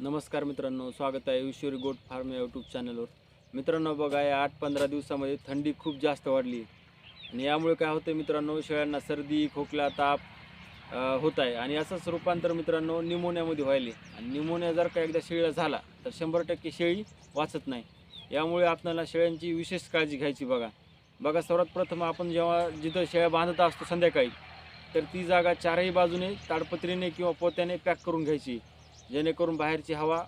नमस्कार मित्रांनो स्वागत आहे ईश्वरी गोट फार्म या यूट्यूब चॅनलवर मित्रांनो बघा या आठ पंधरा दिवसामध्ये थंडी खूप जास्त वाढली आणि यामुळे काय होतं मित्रांनो शेळ्यांना सर्दी खोकला ताप होत आहे. आणि असंच रूपांतर मित्रांनो निमोनियामध्ये व्हायले. आणि निमोनिया जर का एकदा शेळीला झाला तर शंभर टक्के शेळी वाचत नाही. यामुळे आपल्याला शेळ्यांची विशेष काळजी घ्यायची बघा. बघा सर्वात प्रथम आपण जेव्हा जिथं शेळ्या बांधत असतो संध्याकाळी तर ती जागा चारही बाजूने ताडपत्रीने किंवा पोत्याने पॅक करून घ्यायची. जेणेकरून बाहेरची हवा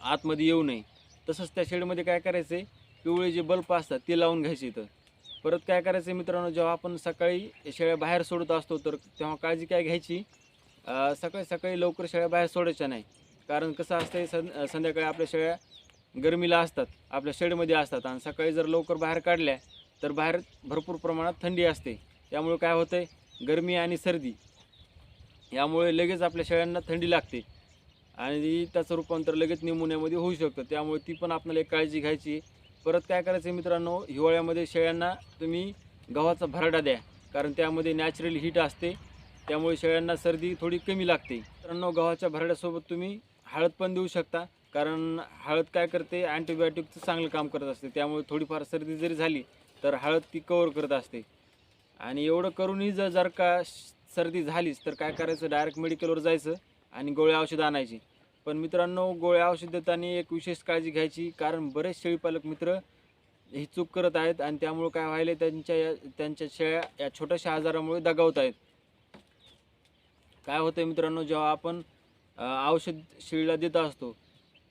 आतमध्ये येऊ नये. तसंच त्या शेडमध्ये काय करायचं आहे पिवळे जे बल्ब असतात ते लावून घ्यायचे इथं. परत काय करायचं आहे मित्रांनो? जेव्हा आपण सकाळी शेळ्या बाहेर सोडत असतो तर तेव्हा काळजी काय घ्यायची? सकाळी सकाळी लवकर शेळ्या बाहेर सोडायच्या नाही. कारण कसं असतं सं संध्याकाळी आपल्या शेळ्या गरमीला असतात आपल्या शेडमध्ये असतात. आणि सकाळी जर लवकर बाहेर काढल्या तर बाहेर भरपूर प्रमाणात थंडी असते. त्यामुळे काय होतं आहे गरमी आणि सर्दी. यामुळे लगेच आपल्या शेळ्यांना थंडी लागते. आणि त्याचं रूपांतर लगेच निमोनियामध्ये होऊ शकतं. त्यामुळे ती पण आपल्याला एक काळजी घ्यायची. परत काय करायचं आहे मित्रांनो हिवाळ्यामध्ये शेळ्यांना तुम्ही गव्हाचा भरडा द्या. कारण त्यामध्ये नॅचरल हीट असते. त्यामुळे शेळ्यांना सर्दी थोडी कमी लागते. मित्रांनो गव्हाच्या भरड्यासोबत तुम्ही हळद पण देऊ शकता. कारण हळद काय करते अँटीबायोटिकचं चांगलं काम करत असते. त्यामुळे थोडीफार सर्दी जरी झाली तर हळद ती कवर करत असते. आणि एवढं करूनही जर जर का सर्दी झालीच तर काय करायचं? डायरेक्ट मेडिकलवर जायचं आणि गोळ्या औषधं आणायची. पण मित्रांनो गोळ्या औषध देताना एक विशेष काळजी घ्यायची कारण बरेच शेळीपालक मित्र ही चूक करत आहेत आणि त्यामुळे काय व्हायले त्यांच्या या त्यांच्या शेळ्या या छोट्याशा आजारामुळे दगावत आहेत. काय होतं मित्रांनो जेव्हा आपण औषध शेळीला देत असतो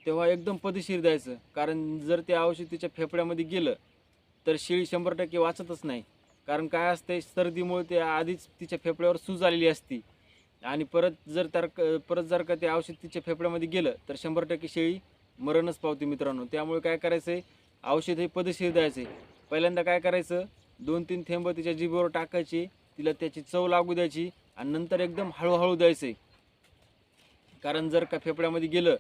तेव्हा एकदम पदशीर द्यायचं. कारण जर ते औषध तिच्या फेफड्यामध्ये गेलं तर शेळी शंभर टक्के वाचतच नाही. कारण काय असते सर्दीमुळे ते आधीच तिच्या फेफड्यावर सूज आलेली असती. आणि परत जर तर परत जर का ते औषध तिच्या फेफड्यामध्ये गेलं तर शंभर टक्के शेळी मरणच पावते मित्रांनो. त्यामुळे काय करायचं आहे औषध हे पदशीर द्यायचं आहे पहिल्यांदा काय करायचं दोन तीन थेंब तिच्या जिभेवर टाकायची तिला त्याची चव लागू द्यायची आणि नंतर एकदम हळूहळू द्यायचं कारण जर का फेफड्यामध्ये गेलं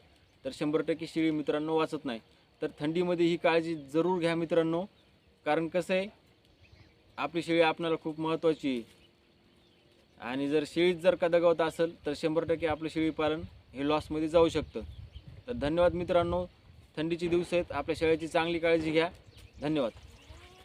तर शंभर टक्के शेळी मित्रांनो वाचत नाही. तर थंडीमध्ये ही काळजी जरूर घ्या मित्रांनो. कारण कसं आहे आपली शेळी आपणाला खूप महत्त्वाची आहे. आणि जर शेळीत जर का दगावत असेल तर शंभर टक्के आपलं शेळी पालन हे लॉसमध्ये जाऊ शकतं. तर धन्यवाद मित्रांनो. थंडीचे दिवस आहेत. आपल्या शेळ्याची चांगली काळजी घ्या. धन्यवाद.